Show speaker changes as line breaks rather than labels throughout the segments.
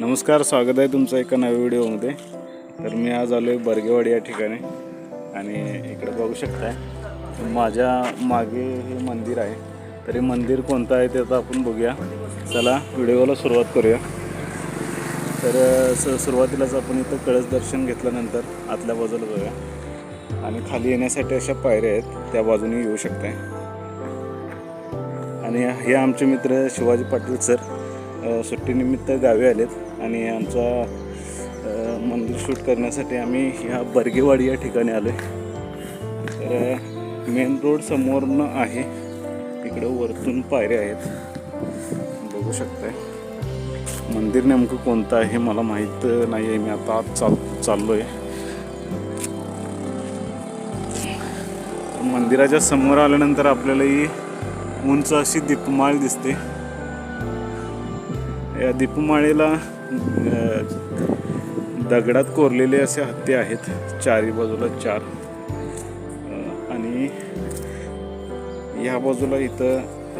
नमस्कार स्वागत आहे तुमचं एका नव्या व्हिडिओमध्ये. तर मी आज आलो आहे बर्गेवाडी या ठिकाणी आणि इकडे बघू शकताय माझ्या मागे हे मंदिर आहे. तर हे मंदिर कोणतं आहे ते आता आपण बघूया. चला व्हिडिओला सुरुवात करूया. तर स सुरुवातीलाच आपण इथं कळस दर्शन घेतल्यानंतर आतल्या बाजूला बघूया. आणि खाली येण्यासाठी अशा पायऱ्या आहेत त्या बाजूने येऊ शकताय. आणि हे आमचे मित्र शिवाजी पाटील सर सुट्टीनिमित्त गावी आलेत आणि आमचा मंदिर शूट करण्यासाठी आम्ही ह्या बर्गेवाडी या ठिकाणी आलो आहे तर मेन रोड समोरनं आहे. इकडं वरतून पायऱ्या आहेत. बघू शकताय. मंदिर नेमकं कोणतं आहे मला माहीत नाही आहे मी आता आत चाल चाललो आहे मंदिराच्या समोर आल्यानंतर आपल्याला ही उंच अशी दीपमाळ दिसते. या दीपमाळेला दगडात कोरलेले असे हत्ती आहेत. चारी बाजूला चार. आणि ह्या बाजूला इथं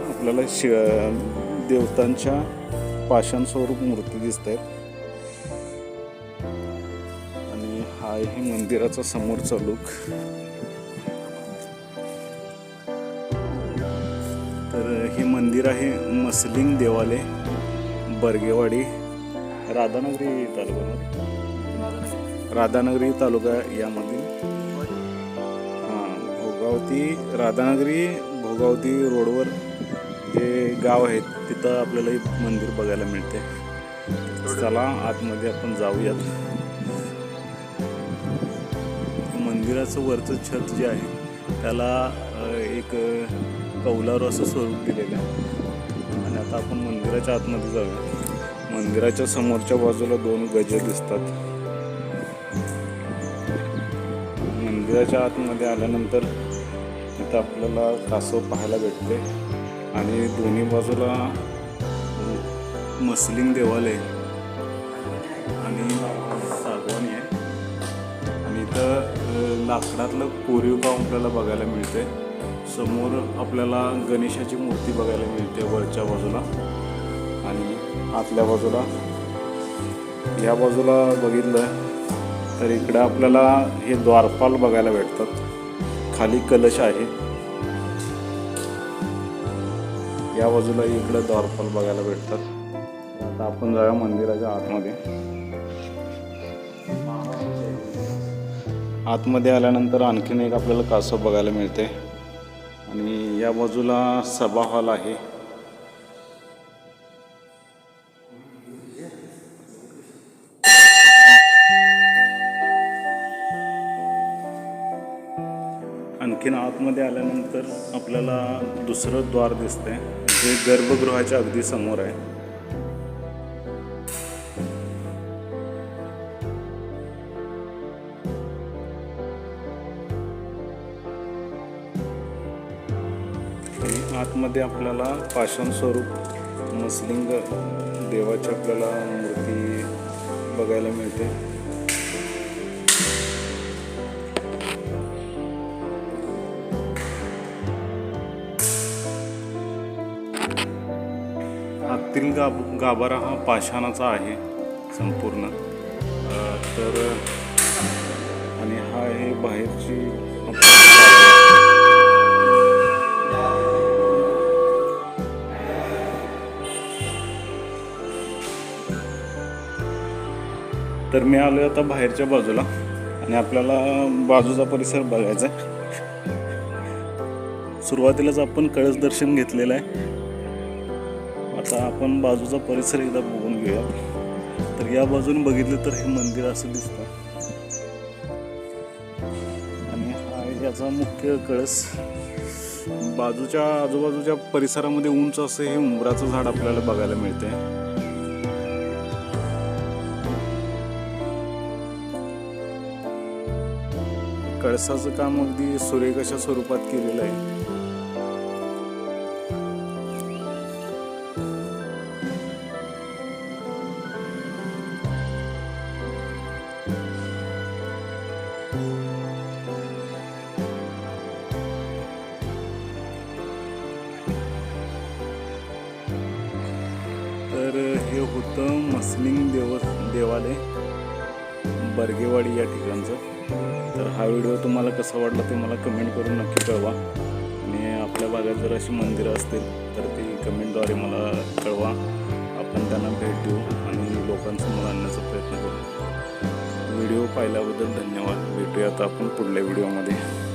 आपल्याला शि देवतांच्या पाषाण स्वरूप मूर्ती दिसत आहेत आणि हा आहे मंदिराचा समोरचा लुक. तर हे मंदिर आहे मसलिंग देवालय. बर्गेवाडी राधानगरी तालुका. राधानगरी तालुका यामधील. हां भोगावती राधानगरी भोगावती रोडवर जे गाव आहेत तिथं आपल्याला एक मंदिर बघायला मिळते चला आतमध्ये आपण जाऊयात. मंदिराचं वरचं छत जे आहे त्याला एक कौलारू असं स्वरूप दिलेलं आहे. आता आपण मंदिराच्या आतमध्ये जाऊया. मंदिराच्या समोरच्या बाजूला दोन गजे दिसतात. मंदिराच्या आतमध्ये आल्यानंतर तिथं आपल्याला कासव पाहायला भेटते. आणि दोन्ही बाजूला मसलिंग देवालय. आणि सागवानी आहे. आणि इथं लाकडातलं कोरीव काम आपल्याला बघायला मिळते समोर आपल्याला गणेशाची मूर्ती बघायला मिळते वरच्या बाजूला. आणि आतल्या बाजूला. या बाजूला बघितलं तर इकडं आपल्याला हे द्वारपाल बघायला भेटतात. खाली कलश आहे. या बाजूला इकडं द्वारपाल बघायला भेटतात. आता आपण जाऊया मंदिराच्या आतमध्ये. आतमध्ये आल्यानंतर आणखीन एक आपल्याला कासव बघायला मिळते. आणि या बाजूला सभा हॉल आहे. आणखीन आतमध्ये आल्यानंतर आपल्याला दुसरं द्वार दिसतंय जे गर्भगृहाच्या अगदी समोर आहे. आणि आतमध्ये आपल्याला पाषाण स्वरूप मसलिंग देवाची आपल्याला मूर्ती बघायला मिळते. आतील गाब गाभारा हा पाषाणाचा आहे संपूर्ण. तर आणि हा आहे बाहेरची तर मी आलो आता बाहेरच्या बाजूला आणि आपल्याला बाजूचा परिसर बघायचा आहे. सुरुवातीलाच आपण कळस दर्शन घेतलेलं आहे. आता आपण बाजूचा परिसर एकदा बघून घेऊया. तर या बाजूने बघितलं तर हे मंदिर असं दिसतं. आणि हा याचा मुख्य कळस. बाजूच्या आजूबाजूच्या परिसरामध्ये उंच असं हे उंबराचं झाड आपल्याला बघायला मिळते कळसाचं काम अगदी सुरेख अशा स्वरूपात केलेलं आहे. तर हे होतं मसलिंग देव देवालय बर्गेवाडी या ठिकाणचं. तर हा व्हिडिओ तुम्हाला कसा वाटला ते मला कमेंट करून नक्की कळवा. आणि आपल्या भागात जर अशी मंदिरं असतील तर ती कमेंटद्वारे मला कळवा. आपण त्यांना भेट देऊ आणि लोकांसमोर आणण्याचा प्रयत्न करू. व्हिडिओ पाहिल्याबद्दल धन्यवाद. भेटूयात आपण पुढल्या व्हिडिओमध्ये.